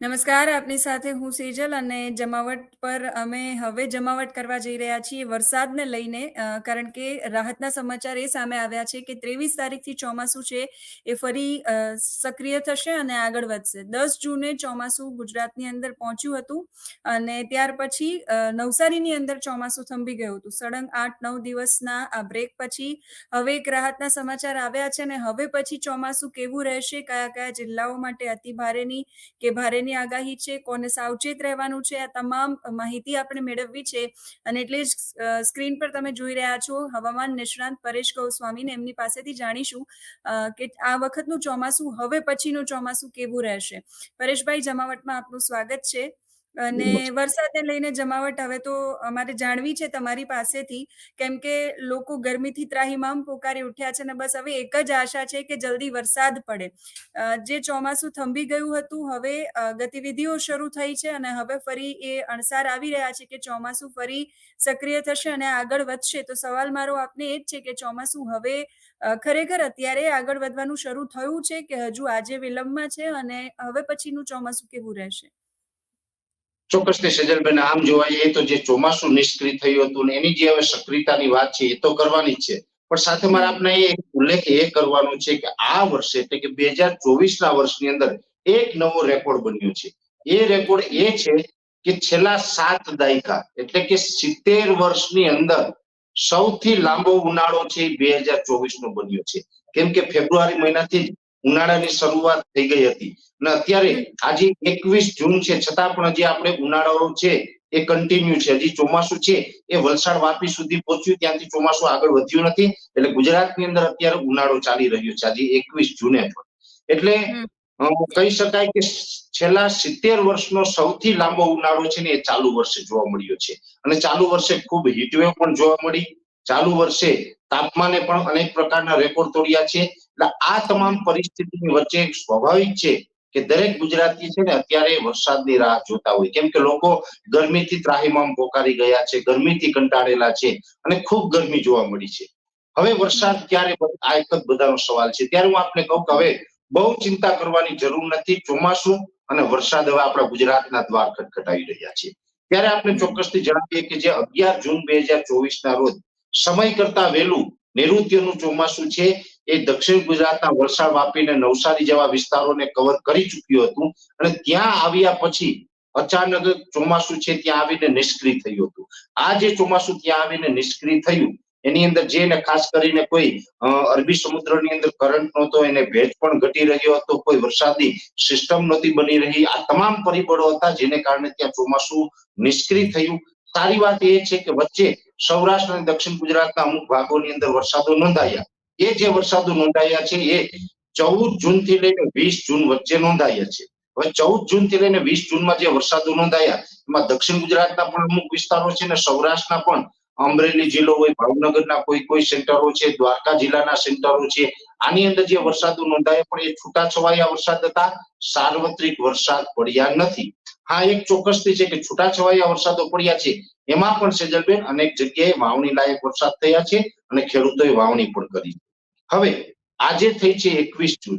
નમસ્કાર, આપની સાથે હું સેજલ અને જમાવટ પર અમે હવે જમાવટ કરવા જઈ રહ્યા છીએ વરસાદને લઈને કારણ કે રાહતના સમાચાર એ સામે આવ્યા છે કે ત્રેવીસ તારીખથી ચોમાસું છે, એ ફરી સક્રિય થશે અને આગળ વધશે. દસ જૂને ચોમાસું ગુજરાતની અંદર પહોંચ્યું હતું અને ત્યાર પછી નવસારીની અંદર ચોમાસું થંભી ગયું હતું. સળંગ આઠ નવ દિવસના આ બ્રેક પછી હવે એક રાહતના સમાચાર આવ્યા છે અને હવે પછી ચોમાસું કેવું રહેશે કયા કયા જિલ્લાઓ માટે અતિ ભારેની કે ભારેની આગાહી છે, કોને સાવચેત રહેવાનું છે, આ તમામ માહિતી આપણે મેળવવી છે અને એટલે જ સ્ક્રીન પર તમે જોઈ રહ્યા છો હવામાન નિષ્ણાંત પરેશ ગૌસ્વામીને એમની પાસેથી જાણીશું કે આ વખતનું ચોમાસું હવે પછીનું ચોમાસું કેવું રહેશે. પરેશભાઈ, જમાવટમાં આપનું સ્વાગત છે. અને વરસાદને લઈને જમાવટ હવે તો અમારે જાણવી છે તમારી પાસેથી કેમ કે લોકો ગરમીથી ત્રાહિમામ પોકારી ઉઠ્યા છે અને બસ હવે એક જ આશા છે કે જલ્દી વરસાદ પડે. જે ચોમાસું થંભી ગયું હતું હવે ગતિવિધિઓ શરૂ થઈ છે અને હવે ફરી એ અણસાર આવી રહ્યા છે કે ચોમાસું ફરી સક્રિય થશે અને આગળ વધશે. તો સવાલ મારો આપને એ જ છે કે ચોમાસું હવે ખરેખર અત્યારે આગળ વધવાનું શરૂ થયું છે કે હજુ આજે વિલંબમાં છે અને હવે પછીનું ચોમાસું કેવું રહેશે? ચોક્કસથી સજલબેન આમ જોવા જઈએ તો જે ચોમાસું નિષ્ક્રિય થયું હતું ને એની જે હવે સક્રિયતાની વાત છે એ તો કરવાની જ છે. પણ સાથે મારે. આપણે એ ઉલ્લેખ એ કરવાનો છે કે આ વર્ષે એટલે કે બે હજાર ચોવીસ ના વર્ષની અંદર એક નવો રેકોર્ડ બન્યો છે. એ રેકોર્ડ એ છે કે છેલ્લા સાત દાયકા એટલે કે સિત્તેર વર્ષની અંદર સૌથી લાંબો ઉનાળો છે બે હજાર ચોવીસ નો બન્યો છે. કેમ કે ફેબ્રુઆરી મહિનાથી જ ઉનાળાની શરૂઆત થઈ ગઈ હતી. અને અત્યારે આજે એકવીસ જૂન છે છતાં પણ હજી આપણે ઉનાળો છે એ કન્ટિન્યુ છે. હજી ચોમાસું છે એ વલસાડ વાપી સુધી પહોંચ્યું ત્યાંથી ચોમાસું આગળ વધ્યું નથી. એટલે ગુજરાતની અંદર અત્યારે ઉનાળો ચાલી રહ્યો છે આજે એકવીસ જૂને પણ. એટલે કહી શકાય કે છેલ્લા સિત્તેર વર્ષનો સૌથી લાંબો ઉનાળો છે ને એ ચાલુ વર્ષે જોવા મળ્યો છે. અને ચાલુ વર્ષે ખૂબ હીટવેવ પણ જોવા મળી. ચાલુ વર્ષે તાપમાને પણ અનેક પ્રકારના રેકોર્ડ તોડ્યા છે. એટલે આ તમામ પરિસ્થિતિની વચ્ચે સ્વાભાવિક છે કે દરેક ગુજરાતી છે ને અત્યારે વરસાદની રાહ જોતા હોય. કેમ કે લોકો ગરમીથી ત્રાહીમામ પોકારી ગયા છે, ગરમીથી કંટાળેલા છે અને ખૂબ ગરમી જોવા મળી છે. હવે વરસાદ ક્યારે આ એક જ બધાનો સવાલ છે. ત્યારે હું આપને કહું કે હવે બહુ ચિંતા કરવાની જરૂર નથી, ચોમાસું અને વરસાદ હવે આપણા ગુજરાતના દ્વાર ખટખટાવી રહ્યા છે. ત્યારે આપણે ચોક્કસથી જણાવીએ કે જે અગિયાર જૂન બે હજાર ચોવીસ ના રોજ સમય કરતા વહેલું નૈઋત્યનું ચોમાસું છે. એ દક્ષિણ ગુજરાતના વલસાડ વાપીને નવસારી જેવા વિસ્તારોને કવર કરી ચૂક્યું હતું અને ત્યાં આવ્યા પછી અચાનક ચોમાસું છે ત્યાં આવીને નિષ્ક્રિય થયું હતું. આ જે ચોમાસું ત્યાં આવીને નિષ્ક્રિય થયું, એની અંદર જે ને ખાસ કરીને કોઈ અરબી સમુદ્રની અંદર કરંટ નહોતો, એને ભેજ પણ ઘટી રહ્યો હતો, કોઈ વરસાદની સિસ્ટમ નહોતી બની રહી. આ તમામ પરિબળો હતા જેને કારણે ત્યાં ચોમાસું નિષ્ક્રિય થયું. સારી વાત એ છે કે વચ્ચે સૌરાષ્ટ્ર અને દક્ષિણ ગુજરાતના અમુક ભાગોની અંદર વરસાદો નોંધાયા. એ જે વરસાદો નોંધાયા છે એ ચૌદ જૂનથી લઈને વીસ જૂન વચ્ચે નોંધાયા છે. હવે ચૌદ જૂનથી લઈને વીસ જૂનમાં જે વરસાદો નોંધાયા, એમાં દક્ષિણ ગુજરાતના પણ અમુક વિસ્તારો છે ને સૌરાષ્ટ્રના પણ અમરેલી જિલ્લો હોય, ભાવનગરના કોઈ કોઈ સેન્ટરો છે, દ્વારકા જિલ્લાના સેન્ટરો છે, આની અંદર જે વરસાદો નોંધાયા પણ એ છૂટાછવાયા વરસાદ હતા. સાર્વત્રિક વરસાદ પડ્યા નથી. હા એક ચોક્કસથી છે કે છૂટાછવાયા વરસાદો પડ્યા છે. એમાં પણ સેજલબેન અનેક જગ્યાએ વાવણી લાયક વરસાદ થયા છે અને ખેડૂતોએ વાવણી પણ કરી હવે આજે થઈ છે એકવીસ જૂન.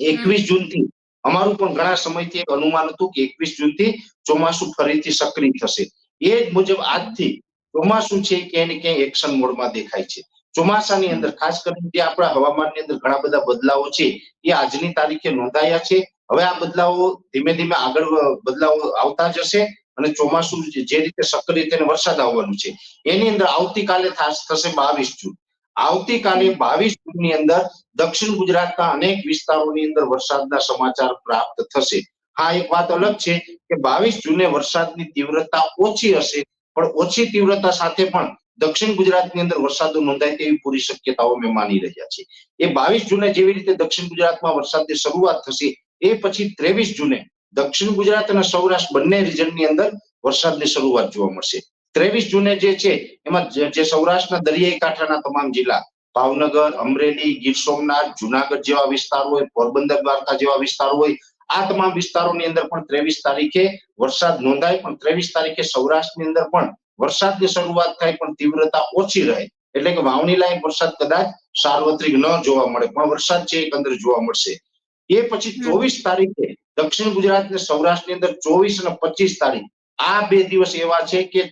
એકવીસ જૂનથી અમારું પણ ઘણા સમયથી એક અનુમાન હતું કે એકવીસ જૂનથી ચોમાસું ફરીથી સક્રિય થશે. એ જ મુજબ આજથી ચોમાસું છે ક્યાંય ને ક્યાંય એક્શન મોડમાં દેખાય છે. ચોમાસાની અંદર ખાસ કરીને જે આપણા હવામાનની અંદર ઘણા બધા બદલાવો છે એ આજની તારીખે નોંધાયા છે. હવે આ બદલાવો ધીમે ધીમે આગળ બદલાવો આવતા જશે અને ચોમાસું જે રીતે સક્રિય થઈને વરસાદ આવવાનું છે એની અંદર આવતીકાલે થશે બાવીસ જૂન. આવતીકાલે બાવીસ જૂનની અંદર દક્ષિણ ગુજરાતના અનેક વિસ્તારોની અંદર વરસાદના સમાચાર પ્રાપ્ત થશે. હા એક વાત અલગ છે કે બાવીસ જૂને વરસાદની તીવ્રતા ઓછી હશે પણ ઓછી તીવ્રતા સાથે પણ દક્ષિણ ગુજરાતની અંદર વરસાદો નોંધાય તેવી પૂરી શક્યતાઓ અમે માની રહ્યા છીએ. એ બાવીસ જૂને જેવી રીતે દક્ષિણ ગુજરાતમાં વરસાદની શરૂઆત થશે એ પછી ત્રેવીસ જૂને દક્ષિણ ગુજરાત અને સૌરાષ્ટ્ર બંને રિજનની અંદર વરસાદની શરૂઆત જોવા મળશે. ત્રેવીસ જૂને જે છે, એમાં જે સૌરાષ્ટ્રના દરિયાઈ કાંઠાના તમામ જિલ્લા, ભાવનગર, અમરેલી, ગીર સોમનાથ, જુનાગઢ જેવા વિસ્તારો હોય, પોરબંદર, દ્વારકા જેવા વિસ્તારો હોય, આ તમામ વિસ્તારોની અંદર પણ ત્રેવીસ તારીખે વરસાદ નોંધાય, પણ ત્રેવીસ તારીખે સૌરાષ્ટ્રની અંદર પણ વરસાદની શરૂઆત થાય, પણ તીવ્રતા ઓછી રહે. એટલે કે વાવણી લાયક વરસાદ કદાચ સાર્વત્રિક ન જોવા મળે, પણ વરસાદ છે એક અંદર જોવા મળશે. એ પછી ચોવીસ તારીખે દક્ષિણ ગુજરાત ને સૌરાષ્ટ્રની અંદર ચોવીસ અને પચીસ તારીખ. આ બે દિવસ એવા છે કે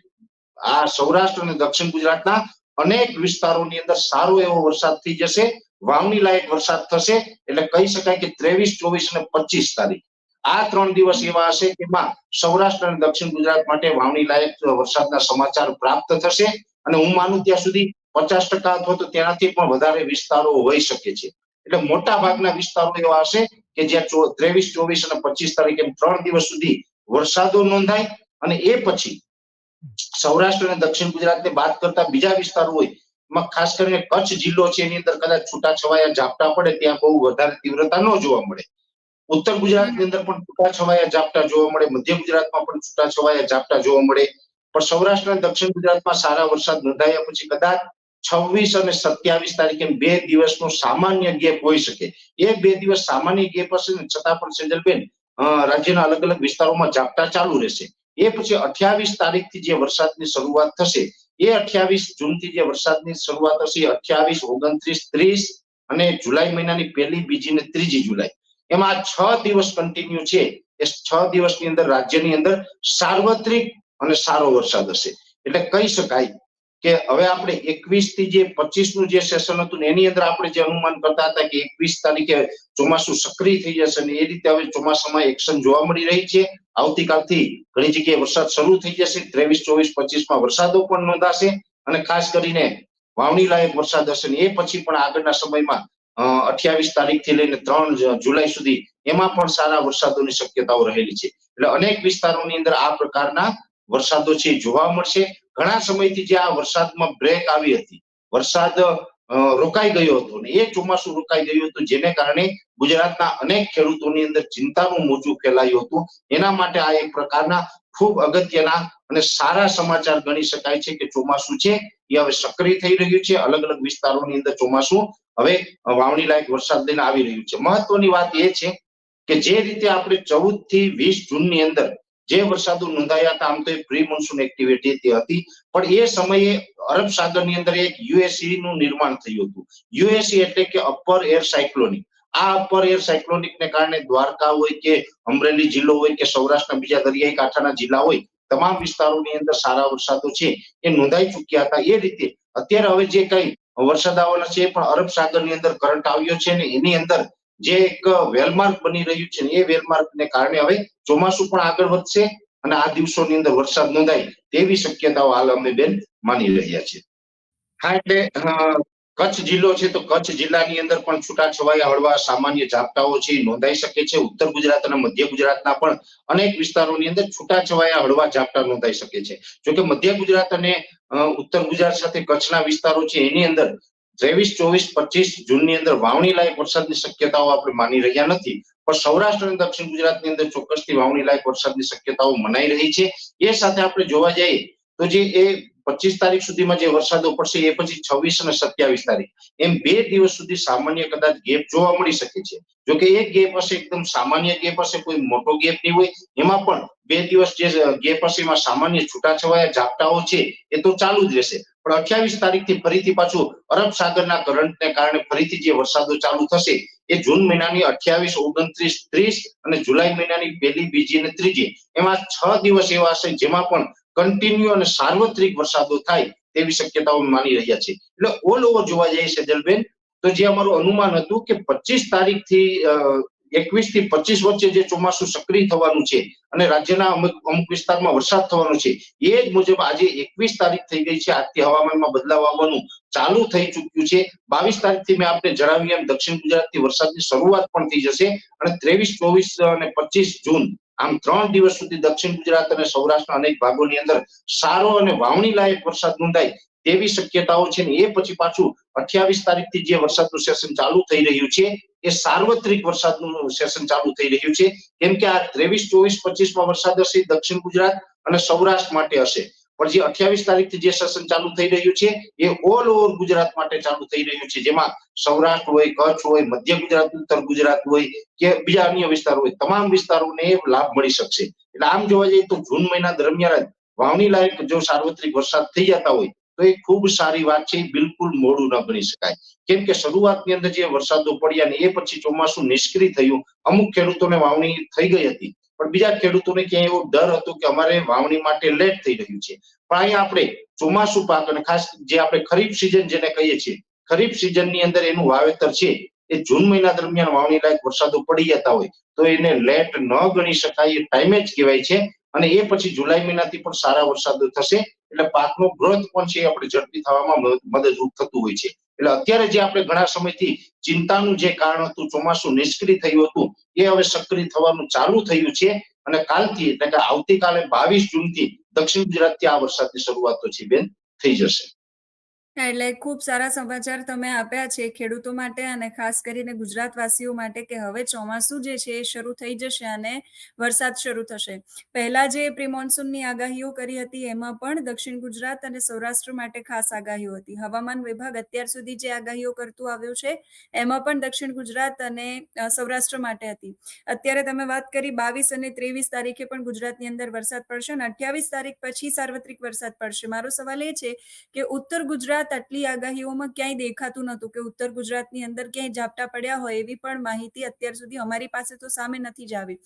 આ સૌરાષ્ટ્ર અને દક્ષિણ ગુજરાતના અનેક વિસ્તારોની અંદર સારો એવો વરસાદ થઈ જશે વાવણી લાયક વરસાદ થશે એટલે કહી શકાય કે ત્રેવીસ ચોવીસ અને પચીસ તારીખ. આ ત્રણ દિવસ એવા હશે એમાં સૌરાષ્ટ્ર અને દક્ષિણ ગુજરાત માટે વાવણી લાયક વરસાદના સમાચાર પ્રાપ્ત થશે. અને હું માનું ત્યાં સુધી પચાસ ટકા અથવા તો તેનાથી પણ વધારે વિસ્તારો હોઈ શકે છે. એટલે મોટા ભાગના વિસ્તારો એવા હશે કે જ્યાં ત્રેવીસ, ચોવીસ અને પચીસ તારીખ એમ ત્રણ દિવસ સુધી વરસાદો નોંધાય અને એ પછી સૌરાષ્ટ્ર અને દક્ષિણ ગુજરાતને બાદ કરતા બીજા વિસ્તારો હોય, એમાં ખાસ કરીને કચ્છ જિલ્લો છે, એની અંદર કદાચ છૂટાછવાયા ઝાપટા પડે, ત્યાં બહુ વધારે તીવ્રતા ન જોવા મળે. ઉત્તર ગુજરાતની અંદર પણ છૂટાછવાયા ઝાપટા જોવા મળે, મધ્ય ગુજરાતમાં પણ છૂટાછવાયા ઝાપટા જોવા મળે. પણ સૌરાષ્ટ્ર અને દક્ષિણ ગુજરાતમાં સારા વરસાદ નોંધાયા પછી કદાચ છવ્વીસ અને સત્યાવીસ તારીખે બે દિવસનો સામાન્ય ગેપ હોઈ શકે. એ બે દિવસ સામાન્ય ગેપ હશે ને, છતાં પણ સેજલબેન રાજ્યના અલગ અલગ વિસ્તારોમાં ઝાપટા ચાલુ રહેશે. એ પછી અઠ્યાવીસ તારીખથી જે વરસાદની શરૂઆત થશે, એ અઠ્યાવીસ જૂનથી જે વરસાદની શરૂઆત હશે, એ અઠ્યાવીસ, ઓગણત્રીસ, ત્રીસ અને જુલાઈ મહિનાની પહેલી, બીજી ને ત્રીજી જુલાઈ. એમાં છ દિવસ કન્ટિન્યુ છે. એ છ દિવસની અંદર રાજ્યની અંદર સાર્વત્રિક અને સારો વરસાદ હશે. એટલે કહી શકાય કે હવે આપણે એકવીસથી જે પચીસનું જે સેશન હતું ને એની અંદર આપણે જે અનુમાન કરતા હતા કે એકવીસ તારીખે ચોમાસું સક્રિય થઈ જશે ને એ રીતે હવે ચોમાસામાં એક્શન જોવા મળી રહી છે. આવતીકાલથી ઘણી જગ્યાએ વરસાદ શરૂ થઈ જશે. ત્રેવીસ, ચોવીસ પચીસમાં વરસાદો પણ નોંધાશે અને ખાસ કરીને વાવણી લાયક વરસાદ હશે ને એ પછી પણ આગળના સમયમાં અઠ્યાવીસ તારીખથી લઈને ત્રણ જુલાઈ સુધી એમાં પણ સારા વરસાદોની શક્યતાઓ રહેલી છે. એટલે અનેક વિસ્તારોની અંદર આ પ્રકારના વરસાદો છે જોવા મળશે. ઘણા સમયથી જે આ વરસાદમાં બ્રેક આવી હતી. વરસાદ રોકાઈ ગયો હતો ને એ ચોમાસું રોકાઈ ગયું હતું, જેને કારણે ગુજરાતના અનેક ખેડૂતોની અંદર ચિંતાનું મોજું ફેલાયું હતું. એના માટે આ એક પ્રકારના ખૂબ અગત્યના અને સારા સમાચાર ગણી શકાય છે કે ચોમાસું છે. એ હવે સક્રિય થઈ રહ્યું છે. અલગ અલગ વિસ્તારોની અંદર ચોમાસું હવે વાવણી લાયક વરસાદ લઈને આવી રહ્યું છે. મહત્વની વાત એ છે કે જે રીતે આપણે ચૌદથી વીસ જૂનની અંદર જે વરસાદો નોંધાયા હતા, આમ તો એ પ્રી મોન્સૂન એક્ટિવિટી તે હતી. પણ એ સમયે અરબ સાગરની અંદર એક યુએસી નું નિર્માણ થયું હતું. યુએસી એટલે કે અપર એર સાયક્લોનિક આ અપર એર સાયક્લોનિક ને કારણે દ્વારકા હોય કે અમરેલી જિલ્લો હોય કે સૌરાષ્ટ્રના બીજા દરિયાઈ કાંઠાના જિલ્લા હોય, તમામ વિસ્તારોની અંદર સારા વરસાદો છે, એ નોંધાઈ ચુક્યા હતા. એ રીતે અત્યારે હવે જે કઈ વરસાદ આવવાના છે પણ અરબ સાગરની અંદર કરંટ આવ્યો છે ને એની અંદર જે એક વેલમાર્ક બની રહ્યું છે એ વેલમાર્ક ને કારણે હવે ચોમાસું પણ આગળ વધશે અને આ દિવસોની અંદર વરસાદ નોંધાય તેવી શક્યતાઓ હાલ અમે બેન માની રહ્યા છે હા, એટલે કચ્છ જિલ્લો છે તો કચ્છ જિલ્લાની અંદર પણ છૂટાછવાયા હળવા સામાન્ય ઝાપટાઓ છે નોંધાઈ શકે છે. ઉત્તર ગુજરાત અને મધ્ય ગુજરાતના પણ અનેક વિસ્તારોની અંદર છૂટાછવાયા હળવા ઝાપટા નોંધાઈ શકે છે. જોકે મધ્ય ગુજરાત અને ઉત્તર ગુજરાત સાથે કચ્છના વિસ્તારો છે એની અંદર ત્રેવીસ, ચોવીસ, પચીસ જૂનની અંદર વાવણી લાયક વરસાદની શક્યતાઓ આપણે માની રહ્યા નથી. પણ સૌરાષ્ટ્ર અને દક્ષિણ ગુજરાતની અંદર ચોક્કસથી વાવણી લાયક વરસાદની શક્યતાઓ મનાઈ રહી છે. એ સાથે આપણે જોવા જઈએ તો જે એ પચીસ તારીખ સુધીમાં જે વરસાદો પડશે એ પછી છવ્વીસ અને સત્યાવીસ તારીખ. એમ બે દિવસ સુધી સામાન્ય કદાચ ગેપ જોવા મળી શકે છે. જો કે એક ગેપ હશે એકદમ સામાન્ય ગેપ હશે, કોઈ મોટો ગેપ નહીં હોય. એમાં પણ બે દિવસ જે ગેપ હશે એમાં સામાન્ય છૂટાછવાયા ઝાપટાઓ છે એ તો ચાલુ જ રહેશે. પણ અઠ્યાવીસ તારીખથી ફરીથી પાછું અરબ સાગરના કરંટને કારણે ફરીથી જે વરસાદો ચાલુ થશે એ જૂન મહિનાની અઠ્યાવીસ, ઓગણત્રીસ, ત્રીસ અને જુલાઈ મહિનાની પહેલી, બીજી અને ત્રીજી. એમાં છ દિવસ એવા હશે જેમાં પણ કન્ટિન્યુ અને સાર્વત્રિક વરસાદો થાય તેવી શક્યતાઓ માની રહ્યા છે એટલે ઓલ ઓવર જોવા જઈએ સેજલબેન તો જે અમારું અનુમાન હતું કે પચીસ તારીખથી એકવીસથી પચીસ વચ્ચે જે ચોમાસું સક્રિય થવાનું છે અને રાજ્યના અમુક અમુક વિસ્તારમાં વરસાદ થવાનો છે, એ જ મુજબ આજે એકવીસ તારીખ થઈ ગઈ છે. આજથી હવામાનમાં બદલાવ આવવાનું ચાલુ થઈ ચુક્યું છે. બાવીસ તારીખથી મેં આપને જણાવ્યું એમ દક્ષિણ ગુજરાતથી વરસાદની શરૂઆત પણ થઈ જશે અને ત્રેવીસ, ચોવીસ અને પચીસ જૂન આમ ત્રણ દિવસ સુધી દક્ષિણ ગુજરાત અને સૌરાષ્ટ્રના અનેક ભાગોની અંદર સારો અને વાવણી લાયક વરસાદ નોંધાય તેવી શક્યતાઓ છે ને એ પછી પાછું અઠ્યાવીસ તારીખથી જે વરસાદનું સેશન ચાલુ થઈ રહ્યું છે, એ સાર્વત્રિક વરસાદનું સેશન ચાલુ થઈ રહ્યું છે. કેમ કે આ ત્રેવીસ, ચોવીસ પચીસમાં વરસાદ હશે, દક્ષિણ ગુજરાત અને સૌરાષ્ટ્ર માટે હશે. પણ અઠ્યાવીસ તારીખથી જે સેશન ચાલુ થઈ રહ્યું છે, એ ઓલ ઓવર ગુજરાત માટે ચાલુ થઈ રહ્યું છે. જેમાં સૌરાષ્ટ્ર હોય, કચ્છ હોય, મધ્ય ગુજરાત, ઉત્તર ગુજરાત હોય કે બીજા અન્ય વિસ્તારો હોય, તમામ વિસ્તારોને લાભ મળી શકશે. એટલે આમ જોવા જઈએ તો જૂન મહિના દરમિયાન જ વાવણી લાયક જો સાર્વત્રિક વરસાદ થઈ જતા હોય, તો એ ખૂબ સારી વાત છે, બિલકુલ મોડું ન ગણી શકાય. કેમ કે શરૂઆતની અંદર જે વરસાદો પડ્યા ને એ પછી ચોમાસું નિષ્ક્રિય થયું. અમુક ખેડૂતોને વાવણી થઈ ગઈ હતી. પણ બીજા ખેડૂતોને ક્યાંય એવો ડર હતો કે અમારે વાવણી માટે લેટ થઈ રહ્યું છે. પણ અહીંયા આપણે ચોમાસું પાક અને ખાસ જે આપણે ખરીફ સિઝન જેને કહીએ છીએ, ખરીફ સિઝનની અંદર એનું વાવેતર છે, એ જૂન મહિના દરમિયાન વાવણી લાયક વરસાદો પડી જતા હોય તો એને લેટ ન ગણી શકાય એ ટાઈમે જ કહેવાય છે. અને એ પછી જુલાઈ મહિનાથી પણ સારા વરસાદ થશે. એટલે પાકનો ગ્રોથ પણ છે, આપણે ઝડપી થવામાં મદદ- મદદરૂપ થતું હોય છે. એટલે અત્યારે જે આપણે ઘણા સમયથી ચિંતાનું જે કારણ હતું, ચોમાસું નિષ્ક્રિય થયું હતું, એ હવે સક્રિય થવાનું ચાલુ થયું છે. અને કાલથી, એટલે કે આવતીકાલે બાવીસ જૂનથી દક્ષિણ ગુજરાતથી આ વરસાદની શરૂઆત તો છે બેન, થઈ જશે. એટલે ખૂબ સારા સમાચાર તમે આપ્યા છે ખેડૂતો માટે અને ખાસ કરીને ગુજરાતવાસીઓ માટે કે હવે ચોમાસું જે છે એ શરૂ થઈ જશે અને વરસાદ શરૂ થશે. પહેલા જે પ્રિમોન્સૂનની આગાહીઓ કરી હતી એમાં પણ દક્ષિણ ગુજરાત અને સૌરાષ્ટ્ર માટે ખાસ આગાહીઓ હતી. હવામાન વિભાગ અત્યાર સુધી જે આગાહીઓ કરતું આવ્યું છે, એમાં પણ દક્ષિણ ગુજરાત અને સૌરાષ્ટ્ર માટે હતી. અત્યારે તમે વાત કરી બાવીસ અને ત્રેવીસ તારીખે પણ ગુજરાતની અંદર વરસાદ પડશે અને અઠ્યાવીસ તારીખ પછી સાર્વત્રિક વરસાદ પડશે. મારો સવાલ એ છે કે ઉત્તર ગુજરાત આટલી આગાહીઓમાં ક્યાંય દેખાતું નહોતું કે ઉત્તર ગુજરાતની અંદર ક્યાંય ઝાપટા પડ્યા હોય એવી પણ માહિતી અત્યાર સુધી અમારી પાસે તો સામે નથી જ આવી.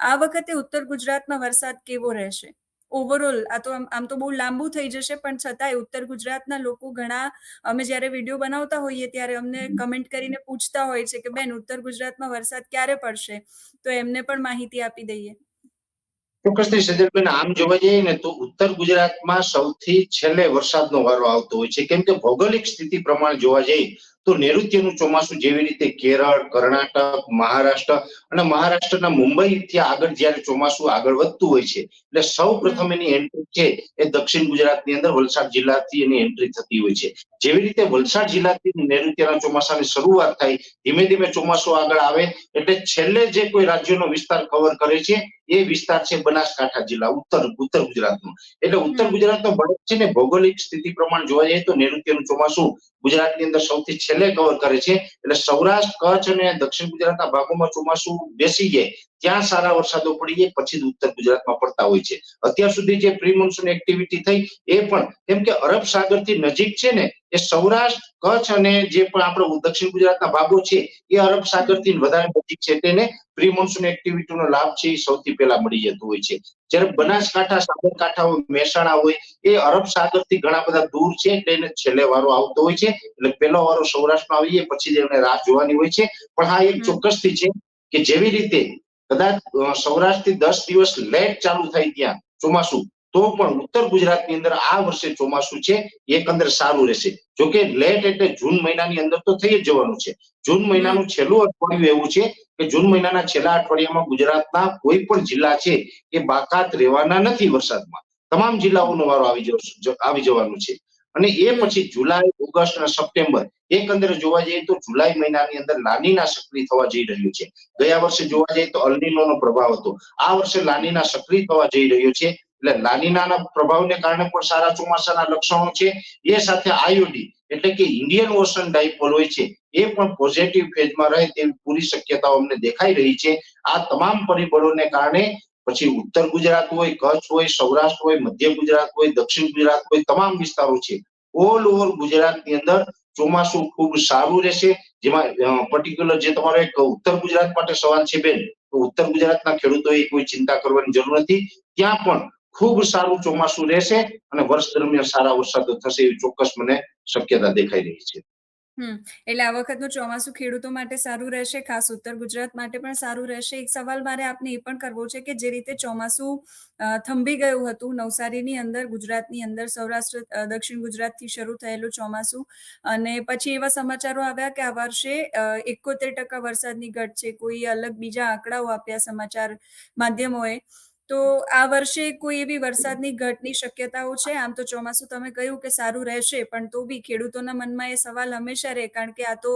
આ વખતે ઉત્તર ગુજરાતમાં વરસાદ કેવો રહેશે? ઓવરઓલ આ તો આમ તો બહુ લાંબુ થઈ જશે પણ છતાંય ઉત્તર ગુજરાતના લોકો ઘણા અમે જ્યારે વીડિયો બનાવતા હોઈએ ત્યારે અમને કમેન્ટ કરીને પૂછતા હોય છે કે બેન ઉત્તર ગુજરાતમાં વરસાદ ક્યારે પડશે? તો એમને પણ માહિતી આપી દઈએ. ચોક્કસથી સજલબેન આમ જોવા જઈએ ને તો ઉત્તર ગુજરાતમાં સૌથી છેલ્લે વરસાદનો વારો આવતો હોય છે. કેમ કે ભૌગોલિક સ્થિતિ પ્રમાણે જોવા જઈએ તો નૈઋત્યનું ચોમાસું જેવી રીતે કેરળ, કર્ણાટક, મહારાષ્ટ્ર અને મહારાષ્ટ્રના મુંબઈથી આગળ જ્યારે ચોમાસું આગળ વધતું હોય છે, એટલે સૌ પ્રથમ એની એન્ટ્રી છે એ દક્ષિણ ગુજરાતની અંદર વલસાડ જિલ્લાથી એની એન્ટ્રી થતી હોય છે જેવી રીતે વલસાડ જિલ્લાથી નૈઋત્યના ચોમાસાની શરૂઆત થાય, ધીમે ધીમે ચોમાસું આગળ આવે, એટલે છેલ્લે જે કોઈ રાજ્યનો વિસ્તાર કવર કરે છે, એ વિસ્તાર છે બનાસકાંઠા જિલ્લા, ઉત્તર ઉત્તર ગુજરાતનો એટલે ઉત્તર. ગુજરાતનો બળદ છે ને ભૌગોલિક સ્થિતિ પ્રમાણે જોવા જઈએ તો નૈઋત્યનું ચોમાસું ગુજરાતની અંદર સૌથી છેલ્લે કવર કરે છે. એટલે સૌરાષ્ટ્ર કચ્છ અને દક્ષિણ ગુજરાતના ભાગોમાં ચોમાસું બેસી જાય. ત્યાં સારા વરસાદો પડી જાય પછી ઉત્તર ગુજરાતમાં પડતા હોય છે. અત્યાર સુધી જે પ્રી મોન્સૂન એક્ટિવિટી થઈ એ પણ કેમ કે અરબ સાગરથી નજીક છે ને એ સૌરાષ્ટ્ર કચ્છ અને જે પણ આપણો દક્ષિણ ગુજરાતના ભાગો છે એ અરબ સાગરથી વધારે નજીક છે. તેને પ્રી મોન્સૂન એક્ટિવિટીનો લાભ છે એ સૌથી પહેલા મળી જતો હોય છે. જ્યારે બનાસકાંઠા સાબરકાંઠા હોય મહેસાણા હોય એ અરબ સાગરથી ઘણા બધા દૂર છે એટલે એને છેલ્લે વારો આવતો હોય છે. એટલે પહેલો વારો સૌરાષ્ટ્રમાં આવીએ પછી એમને રાહ જોવાની હોય છે. પણ હા એક ચોક્કસથી છે કે જેવી રીતે કદાચ સૌરાષ્ટ્રથી દસ દિવસ લેટ ચાલુ થાય ત્યાં ચોમાસું, તો પણ ઉત્તર ગુજરાતની અંદર આ વર્ષે ચોમાસું છે એકંદર સારું રહેશે. જોકે લેટ એટલે જૂન મહિનાની અંદર તો થઈ જ જવાનું છે. જૂન મહિનાનું છેલ્લું અઠવાડિયું એવું છે કે જૂન મહિનાના છેલ્લા અઠવાડિયામાં ગુજરાતના કોઈ પણ જિલ્લા છે એ બાકાત રહેવાના નથી વરસાદમાં. તમામ જિલ્લાઓનો વારો આવી જવ- આવી જવાનું છે. અને એ પછી જુલાઈ, ઓગસ્ટ અને સપ્ટેમ્બર એકંદરે જોવા જઈએ તો જુલાઈ મહિનાની અંદર લાનીના સક્રિય થવા જઈ રહ્યું છે. ગયા વર્ષે જોવા જઈએ તો અલ્નીનોનો પ્રભાવ હતો. આ વર્ષે લાનીના સક્રિય થવા જઈ રહ્યો છે. એટલે લાનીનાના પ્રભાવને કારણે પણ સારા ચોમાસાના લક્ષણો છે. એ સાથે આયોડી એટલે કે ઇન્ડિયન ઓશન ડાયપોલ હોય છે, એ પણ પોઝિટિવ ફેઝમાં રહે તેવી પૂરી શક્યતાઓ અમને દેખાઈ રહી છે. આ તમામ પરિબળોને કારણે પછી ઉત્તર ગુજરાત હોય, કચ્છ હોય, સૌરાષ્ટ્ર હોય, મધ્ય ગુજરાત હોય, દક્ષિણ ગુજરાત હોય, તમામ વિસ્તારો છે. ઓલ ઓવર ગુજરાતની અંદર ચોમાસું ખૂબ સારું રહેશે. જેમાં પર્ટિક્યુલર જે તમારો એક ઉત્તર ગુજરાત માટે સવાલ છે બેન, તો ઉત્તર ગુજરાતના ખેડૂતોએ કોઈ ચિંતા કરવાની જરૂર નથી. ત્યાં પણ ખૂબ સારું ચોમાસું રહેશે અને વર્ષ દરમિયાન સારા વરસાદો થશે એવી ચોક્કસ મને શક્યતા દેખાઈ રહી છે. હમ. એટલે આ વખતનું ચોમાસું ખેડૂતો માટે સારું રહેશે ખાસ ઉત્તર ગુજરાત માટે પણ સારું રહેશે. એક સવાલ મારે આપને એ પણ કરવો છે કે જે રીતે ચોમાસું અ, થંભી ગયું હતું નવસારીની અંદર ગુજરાતની અંદર સૌરાષ્ટ્ર અ, દક્ષિણ ગુજરાતથી શરૂ થયેલું ચોમાસું અને પછી એવા સમાચારો આવ્યા કે આ વર્ષે એકોતેર ટકા વરસાદની ઘટ છે. કોઈ અલગ બીજા આંકડાઓ આપ્યા સમાચાર માધ્યમોએ. તો આ વર્ષે કોઈ એવી વરસાદની ઘટની શક્યતાઓ છે? આમ તો ચોમાસું તમે કહ્યું કે સારું રહેશે પણ તો બી ખેડૂતોના મનમાં એ સવાલ હંમેશા રહે કારણ કે આ તો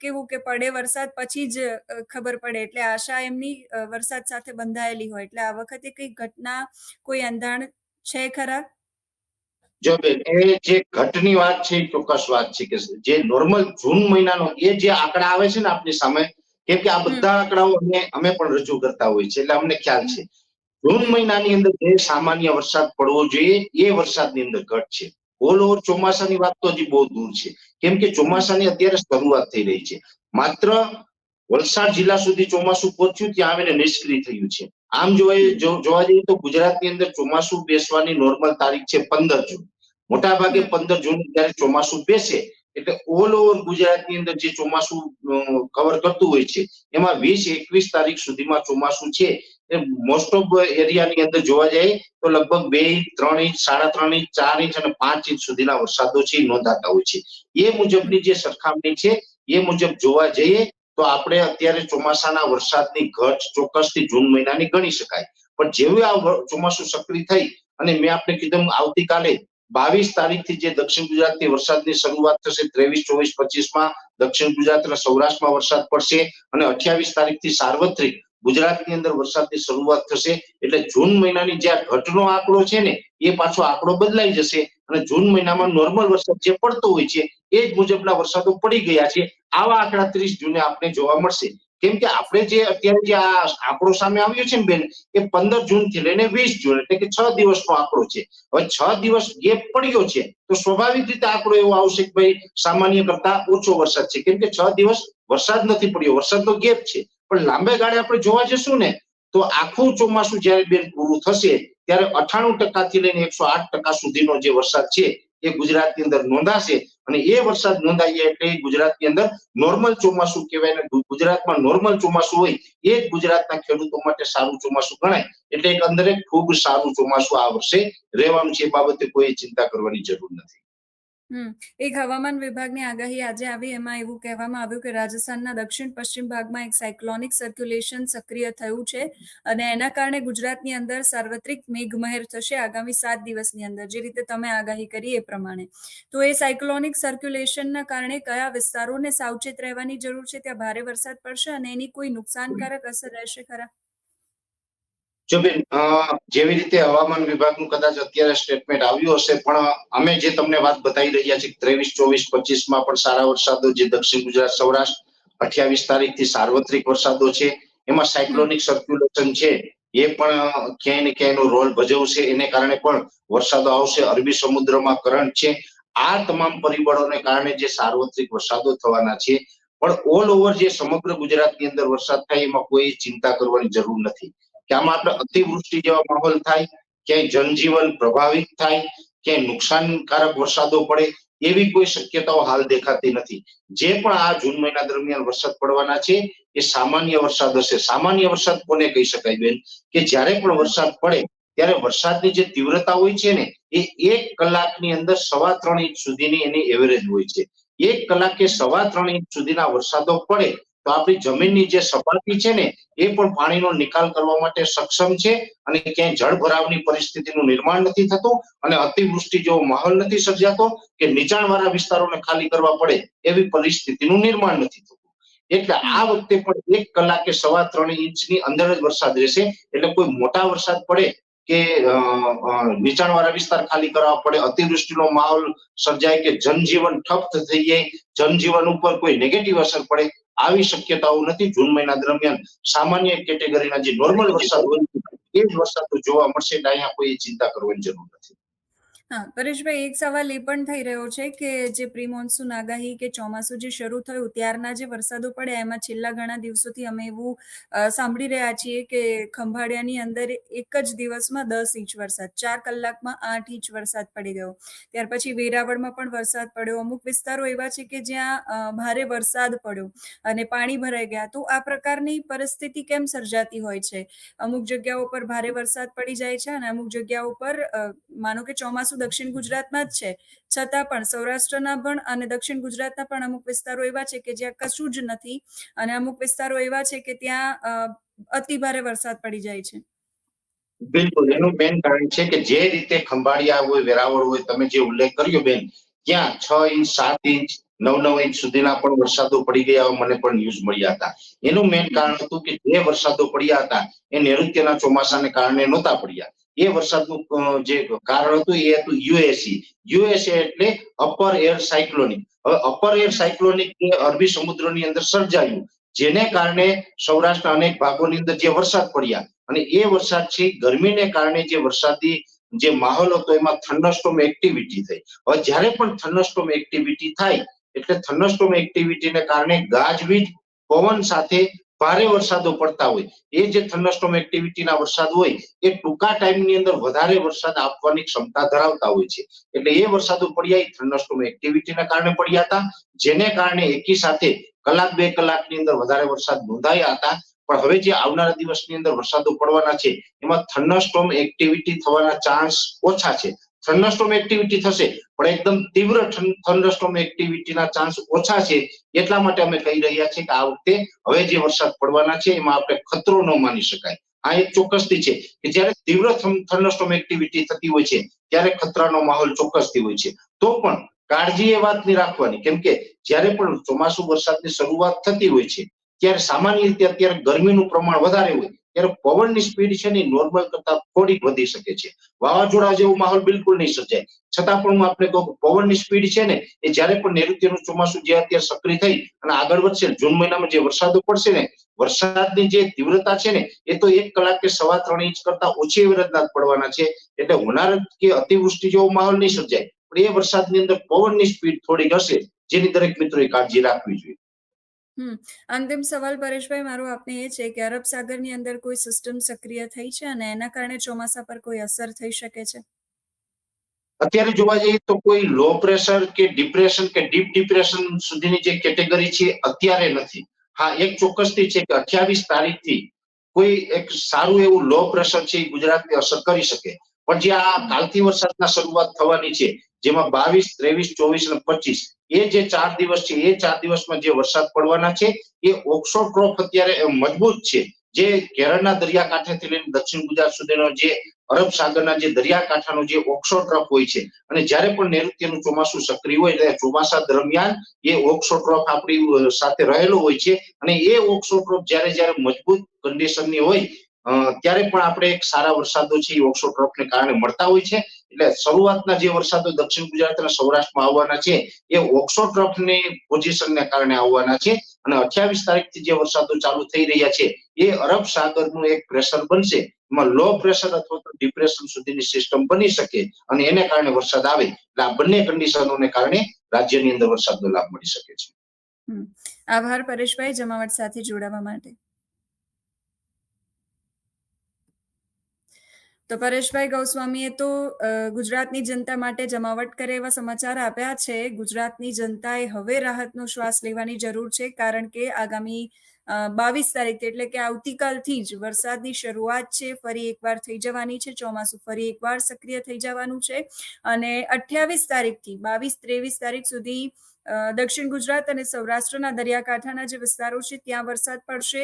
કેવું કે પડે વરસાદ પછી જ ખબર પડે એટલે આશા એમની વરસાદ સાથે બંધાયેલી હોય. એટલે આ વખતે કઈ ઘટના કોઈ અંધાણ છે ખરા? જો બેન એ જે ઘટની વાત છે એ ચોક્કસ વાત છે કે જે નોર્મલ જૂન મહિનાનો એ જે આંકડા આવે છે ને આપણી સામે કેમ કે આ બધા આંકડાઓ અમે અમે પણ રજૂ કરતા હોય છે એટલે અમને ખ્યાલ છે. જૂન મહિનાની અંદર જે સામાન્ય વરસાદ પડવો જોઈએ. એ વરસાદની અંદર ઘટ છે. ઓલ ઓવર ચોમાસાની વાત તો હજી બહુ દૂર છે. કેમ કે ચોમાસાની અત્યારે શરૂઆત થઈ રહી છે. માત્ર વલસાડ જિલ્લા સુધી ચોમાસું પહોંચ્યું, ત્યાં આવીને નિષ્ક્રિય થયું છે. આમ જોવા જઈએ તો ગુજરાતની અંદર ચોમાસું બેસવાની નોર્મલ તારીખ છે પંદર જૂન. મોટા ભાગે પંદર જૂન જ્યારે ચોમાસું બેસે, એટલે ઓલ ઓવર ગુજરાતની અંદર જે ચોમાસું કવર કરતું હોય છે, એમાં વીસ, એકવીસ તારીખ સુધીમાં ચોમાસું છે. મોસ્ટ ઓફ એરિયાની અંદર જોવા જાય તો લગભગ બે ઇંચ, ત્રણ ઇંચ, સાડા ત્રણ ઇંચ, ચાર ઇંચ અને પાંચ ઇંચ સુધીના વરસાદો છે નોંધાતા હોય છે. એ મુજબની જે સરખામણી છે, એ મુજબ જોવા જઈએ તો આપણે અત્યારે ચોમાસાના વરસાદની ઘટ ચોક્કસથી જૂન મહિનાની ગણી શકાય. પણ જેવું આ ચોમાસું સક્રિય થઈ અને મેં આપને કીધું આવતીકાલે બાવીસ તારીખથી જે દક્ષિણ ગુજરાતની વરસાદની શરૂઆત થશે, ત્રેવીસ, ચોવીસ, પચીસમાં દક્ષિણ ગુજરાત અને સૌરાષ્ટ્રમાં વરસાદ પડશે અને અઠ્યાવીસ તારીખથી સાર્વત્રિક ગુજરાતની અંદર વરસાદની શરૂઆત થશે એટલે જૂન મહિનાની જે આ ઘટનો આંકડો છે ને, એ પાછો આંકડો બદલાઈ જશે અને જૂન મહિનામાં નોર્મલ વરસાદ જે પડતો હોય છે, એ જ મુજબના વરસાદો પડી ગયા છે. આવા આંકડા ત્રીસ જૂને આપણે જોવા મળશે. કેમ કે આપણે જે અત્યારે જે આ આંકડો સામે આવ્યો છે ને બેન, એ પંદર જૂનથી લઈને વીસ જૂન એટલે કે છ દિવસનો આંકડો છે. હવે છ દિવસ ગેપ પડ્યો છે, તો સ્વાભાવિક રીતે આંકડો એવો આવશે કે ભાઈ સામાન્ય કરતા ઓછો વરસાદ છે. કેમ કે છ દિવસ વરસાદ નથી પડ્યો. વરસાદનો ગેપ છે. પણ લાંબે ગાળે આપણે જોવા જશું ને, તો આખું ચોમાસું જ્યારે બેન પૂરું થશે, ત્યારે અઠાણું ટકાથી લઈને એકસો આઠ ટકા સુધીનો જે વરસાદ છે, એ ગુજરાતની અંદર નોંધાશે. અને એ વરસાદ નોંધાઈએ એટલે ગુજરાતની અંદર નોર્મલ ચોમાસું કહેવાય ને ગુજરાતમાં નોર્મલ ચોમાસું હોય, એ જ ગુજરાતના ખેડૂતો માટે સારું ચોમાસું ગણાય. એટલે એક અંદર ખૂબ સારું ચોમાસું આ વર્ષે રહેવાનું છે, એ બાબતે કોઈ ચિંતા કરવાની જરૂર નથી. હમ. એક હવામાન વિભાગની આગાહી આજે આવી, એમાં એવું કહેવામાં આવ્યું કે રાજસ્થાનના દક્ષિણ પશ્ચિમ ભાગમાં એક સાયક્લોનિક સર્ક્યુલેશન સક્રિય થયું છે અને એના કારણે ગુજરાતની અંદર સાર્વત્રિક મેઘમહેર થશે આગામી સાત દિવસની અંદર. જે રીતે તમે આગાહી કરી એ પ્રમાણે. તો એ સાયક્લોનિક સર્ક્યુલેશનના કારણે કયા વિસ્તારોને સાવચેત રહેવાની જરૂર છે? ત્યાં ભારે વરસાદ પડશે અને એની કોઈ નુકસાનકારક અસર રહેશે ખરા? જો જેવી રીતે હવામાન વિભાગનું કદાચ અત્યારે સ્ટેટમેન્ટ આવ્યું હશે, પણ અમે જે તમને વાત બતાવી રહ્યા છીએ ત્રેવીસ, ચોવીસ પચીસમાં પણ સારા વરસાદો જે દક્ષિણ ગુજરાત, સૌરાષ્ટ્ર, અઠ્યાવીસ તારીખથી સાર્વત્રિક વરસાદો છે, એમાં સાયક્લોનિક સર્ક્યુલેશન છે, એ પણ ક્યાંય ને ક્યાંય એનો રોલ ભજવશે, એને કારણે પણ વરસાદો આવશે, અરબી સમુદ્રમાં કરંટ છે, આ તમામ પરિબળોને કારણે જે સાર્વત્રિક વરસાદો થવાના છે, પણ ઓલ ઓવર જે સમગ્ર ગુજરાતની અંદર વરસાદ થાય, એમાં કોઈ ચિંતા કરવાની જરૂર નથી. કે આમાં આપણે અતિવૃષ્ટિ જેવા માહોલ થાય, ક્યાંય જનજીવન પ્રભાવિત થાય, ક્યાંય નુકસાનકારક વરસાદો પડે, એવી કોઈ શક્યતાઓ હાલ દેખાતી નથી. જે પણ આ જૂન મહિના દરમિયાન વરસાદ પડવાના છે, એ સામાન્ય વરસાદ હશે. સામાન્ય વરસાદ કોને કહી શકાય, બેન? કે જ્યારે પણ વરસાદ પડે, ત્યારે વરસાદની જે તીવ્રતા હોય છે ને, એ એક કલાકની અંદર સવા ત્રણ ઇંચ સુધીની એની એવરેજ હોય છે. એક કલાકે સવા ત્રણ ઇંચ સુધીના વરસાદો પડે તો આપણી જમીનની જે સપાટી છે ને, એ પણ પાણીનો નિકાલ કરવા માટે સક્ષમ છે અને ક્યાંય જળ ભરાવની પરિસ્થિતિનું નિર્માણ નથી થતું અને અતિવૃષ્ટિ જેવો માહોલ નથી સર્જાતો કે નીચાણવાળા વિસ્તારોને ખાલી કરવા પડે એવી પરિસ્થિતિનું નિર્માણ નથી થતું. એટલે આ વખતે પણ એક કલાકે સવા ત્રણ ઇંચની અંદર જ વરસાદ રહેશે. એટલે કોઈ મોટા વરસાદ પડે કે નીચાણવાળા વિસ્તાર ખાલી કરવા પડે, અતિવૃષ્ટિનો માહોલ સર્જાય કે જનજીવન ઠપ્પ થઈ જાય, જનજીવન ઉપર કોઈ નેગેટિવ અસર પડે આવી શક્યતાઓ નથી. જૂન મહિના દરમિયાન સામાન્ય કેટેગરીના જે નોર્મલ વરસાદ હોય એ જ વરસાદ જોવા મળશે એટલે અહીંયા કોઈ ચિંતા કરવાની જરૂર નથી. હા, પરેશભાઈ, એક સવાલ એ પણ થઈ રહ્યો છે કે જે પ્રી મોન્સૂન આગાહી કે ચોમાસું જે શરૂ થયું, ત્યારના જે વરસાદો પડ્યા, એમાં છેલ્લા ઘણા દિવસોથી અમે એવું સાંભળી રહ્યા છીએ કે ખંભાળિયાની અંદર એક જ દિવસમાં દસ ઇંચ વરસાદ, ચાર કલાકમાં આઠ ઇંચ વરસાદ પડી ગયો. ત્યાર પછી વેરાવળમાં પણ વરસાદ પડ્યો. અમુક વિસ્તારો એવા છે કે જ્યાં ભારે વરસાદ પડ્યો અને પાણી ભરાઈ ગયા. તો આ પ્રકારની પરિસ્થિતિ કેમ સર્જાતી હોય છે? અમુક જગ્યાઓ પર ભારે વરસાદ પડી જાય છે અને અમુક જગ્યાઓ પર માનો કે ચોમાસું દક્ષિણ ગુજરાતમાં જ છે. છતાં પણ સૌરાષ્ટ્રના પણ અને દક્ષિણ ગુજરાતના પણ અમુક વિસ્તારો એવા છે કે જ્યાં કશું જ નથી અને અમુક વિસ્તારો એવા છે કે ત્યાં અતિ ભારે વરસાદ પડી જાય છે. બિલકુલ. એનું મેન કારણ છે કે જે રીતે ખંભાળિયા હોય, વેરાવળ હોય, તમે જે ઉલ્લેખ કર્યો બેન, ત્યાં છ ઇંચ, સાત ઇંચ, નવ નવ ઇંચ સુધીના પણ વરસાદો પડી ગયા મને પણ ન્યૂઝ મળ્યા હતા. એનું મેન કારણ હતું કે જે વરસાદો પડ્યા હતા, એ નૈઋત્યના ચોમાસાને કારણે નહોતા પડ્યા. એ વરસાદનું જે કારણ હતું એ હતું યુએસી યુએસએ એટલે અપર એર સાયક્લોનિક. હવે અપર એર સાયક્લોનિક એ અરબી સમુદ્રની અંદર સર્જાયું, જેને કારણે સૌરાષ્ટ્રના અનેક ભાગોની અંદર જે વરસાદ પડ્યા અને એ વરસાદ છે ગરમીને કારણે જે વરસાદી જે માહોલ હતો એમાં થંડરસ્ટોમ એક્ટિવિટી થઈ. હવે જ્યારે પણ થંડરસ્ટોમ એક્ટિવિટી થાય, એટલે થંડરસ્ટોમ એક્ટિવિટીને કારણે ગાજવીજ પવન સાથે ભારે વરસાદો પડતા હોય. એ જે થંડરસ્ટોમ એક્ટિવિટીના વરસાદ હોય, એ ટૂંકા ટાઈમની અંદર વધારે વરસાદ આપવાની ક્ષમતા ધરાવતા હોય છે. એટલે એ વરસાદો પડ્યા, એ થંડરસ્ટોમ એક્ટિવિટીના કારણે પડ્યા હતા. જેને કારણે એકી સાથે કલાક, બે કલાકની અંદર વધારે વરસાદ નોંધાયા હતા. પણ હવે જે આવનારા દિવસની અંદર વરસાદો પડવાના છે, એમાં થંડરસ્ટોમ એક્ટિવિટી થવાના ચાન્સ ઓછા છે. થંડરસ્ટોમ એક્ટિવિટી થશે. પણ એકદમ તીવ્ર થંડરસ્ટોમ એક્ટિવિટીના ચાન્સ ઓછા છે, એટલા માટે અમે કહી રહ્યા છીએ કે આ વખતે હવે જે વરસાદ પડવાના છે, એમાં આપણે ખતરો ન માની શકાય. આ એક ચોક્કસથી છે કે જ્યારે તીવ્ર થંડરસ્ટોમ એક્ટિવિટી થતી હોય છે, ત્યારે ખતરાનો માહોલ ચોક્કસથી હોય છે. તો પણ કાળજી એ વાતની રાખવાની. કેમ કે જ્યારે પણ ચોમાસુ વરસાદની શરૂઆત થતી હોય છે, ત્યારે સામાન્ય રીતે અત્યારે ગરમીનું પ્રમાણ વધારે હોય. ત્યારે પવનની સ્પીડ છે ને નોર્મલ કરતા થોડીક વધી શકે છે. વાવાઝોડા જેવો માહોલ બિલકુલ નહીં સર્જાય. છતાં પણ હું આપણે કહું પવનની સ્પીડ છે ને એ જ્યારે પણ નૈઋત્યનું ચોમાસું જે અત્યારે સક્રિય થઈ અને આગળ વધશે, જૂન મહિનામાં જે વરસાદો પડશે ને, વરસાદની જે તીવ્રતા છે ને, એ તો એક કલાક કે સવા ત્રણ ઇંચ કરતા ઓછી એવરેજના પડવાના છે. એટલે હોનારત કે અતિવૃષ્ટિ જેવો માહોલ નહીં સર્જાય. પણ એ વરસાદની અંદર પવનની સ્પીડ થોડીક હશે. જેની દરેક મિત્રોએ કાળજી રાખવી જોઈએ. હમ. અંતિમ સવાલ પરેશભાઈ, મારો આપને એ છે કે અરબ સાગરની અંદર કોઈ સિસ્ટમ સક્રિય થઈ છે અને એના કારણે ચોમાસા પર કોઈ અસર થઈ શકે છે? અત્યારે જોવા જઈએ તો કોઈ લો પ્રેશર કે ડિપ્રેશન કે ડીપ ડિપ્રેશન સુધીની જે કેટેગરી છે અત્યારે નથી. હા, એક ચોક્કસથી છે કે અઠ્યાવીસ તારીખથી કોઈ એક સારું એવું લો પ્રેશર છે એ ગુજરાતને અસર કરી શકે. પણ જે આ કાલથી વરસાદના શરૂઆત થવાની છે, જેમાં બાવીસ, ત્રેવીસ, ચોવીસ અને પચીસ એ જે ચાર દિવસ છે, એ ચાર દિવસમાં જે વરસાદ પડવાના છે, એ ઓક્સો ટ્રોફ અત્યારે મજબૂત છે. જે કેરળના દરિયાકાંઠેથી લઈને દક્ષિણ ગુજરાત સુધીનો જે અરબ સાગરના જે દરિયાકાંઠાનો જે ઓક્સો ટ્રફ હોય છે. અને જ્યારે પણ નૈઋત્યનું ચોમાસું સક્રિય હોય, એટલે ચોમાસા દરમિયાન એ ઓક્સો ટ્રફ આપણી સાથે રહેલો હોય છે. અને એ ઓક્સો ટ્રફ જ્યારે જ્યારે મજબૂત કન્ડિશનની હોય ત્યારે પણ આપણે એક સારા વરસાદો છે, એ ઓક્સો ટ્રફને કારણે મળતા હોય છે. એટલે શરૂઆતના જે વરસાદો દક્ષિણ ગુજરાત અને સૌરાષ્ટ્રમાં આવવાના છે, એ ઓક્સો ટ્રફની પોઝિશનને કારણે આવવાના છે અને અઠ્યાવીસ તારીખથી જે વરસાદો ચાલુ થઈ રહ્યા છે, એ અરબ સાગરનું એક પ્રેશર બનશે. એમાં લો પ્રેશર અથવા તો ડિપ્રેશન સુધીની સિસ્ટમ બની શકે અને એને કારણે વરસાદ આવે. એટલે આ બંને કન્ડિશનોને કારણે રાજ્યની અંદર વરસાદનો લાભ મળી શકે છે. આભાર પરેશભાઈ, જમાવટ સાથે જોડાવા માટે. તો પરેશભાઈ ગૌસ્વામીએ તો ગુજરાતની જનતા માટે જમાવટ કરે એવા સમાચાર આપ્યા છે. ગુજરાતની જનતાએ હવે રાહતનો શ્વાસ લેવાની જરૂર છે કારણ કે આગામી બાવીસ તારીખ એટલે કે આવતીકાલથી જ વરસાદની શરૂઆત છે. ફરી એકવાર થઈ જવાની છે. ચોમાસું ફરી એકવાર સક્રિય થઈ જવાનું છે. અને અઠ્યાવીસ તારીખથી, બાવીસ ત્રેવીસ તારીખ સુધી દક્ષિણ ગુજરાત અને સૌરાષ્ટ્રના દરિયાકાંઠાના જે વિસ્તારો છે, ત્યાં વરસાદ પડશે.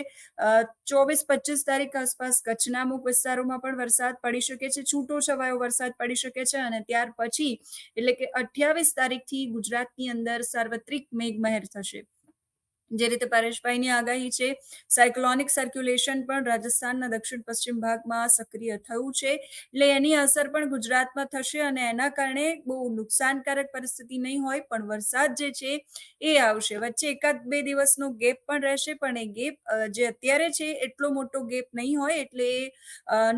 ચોવીસ પચીસ તારીખ આસપાસ કચ્છના અમુક વિસ્તારોમાં પણ વરસાદ પડી શકે છે, છૂટો છવાયો વરસાદ પડી શકે છે અને ત્યાર પછી એટલે કે અઠ્યાવીસ તારીખથી ગુજરાતની અંદર સાર્વત્રિક મેઘમહેર થશે. જે રીતે પરેશભાઈની આગાહી છે સાયક્લોનિક સર્ક્યુલેશન પણ રાજસ્થાનના દક્ષિણ પશ્ચિમ ભાગમાં સક્રિય થયું છે. એટલે એની અસર પણ ગુજરાતમાં થશે અને એના કારણે બહુ નુકસાનકારક પરિસ્થિતિ નહીં હોય, પણ વરસાદ જે છે એ આવશે. વચ્ચે એકાદ બે દિવસનો ગેપ પણ રહેશે, પણ એ ગેપ જે અત્યારે છે એટલો મોટો ગેપ નહીં હોય, એટલે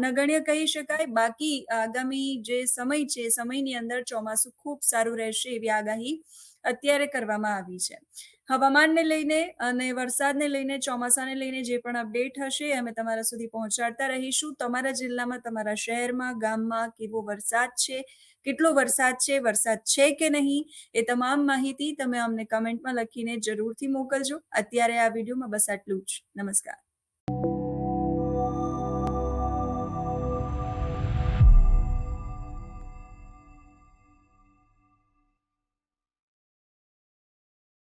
નગણ્ય કહી શકાય. બાકી આગામી જે સમય છે, સમયની અંદર ચોમાસું ખૂબ સારું રહેશે એવી આગાહી અત્યારે કરવામાં આવી છે. હવામાનને લઈને અને વરસાદને લઈને, ચોમાસાને લઈને જે પણ અપડેટ હશે, અમે તમારા સુધી પહોંચાડતા રહીશું. તમારા જિલ્લામાં, તમારા શહેરમાં, ગામમાં કેવો વરસાદ છે, કેટલો વરસાદ છે વરસાદ છે કે નહીં, એ તમામ માહિતી તમે અમને કમેન્ટમાં લખીને જરૂરથી મોકલજો. અત્યારે આ વિડીયોમાં બસ આટલું જ. નમસ્કાર.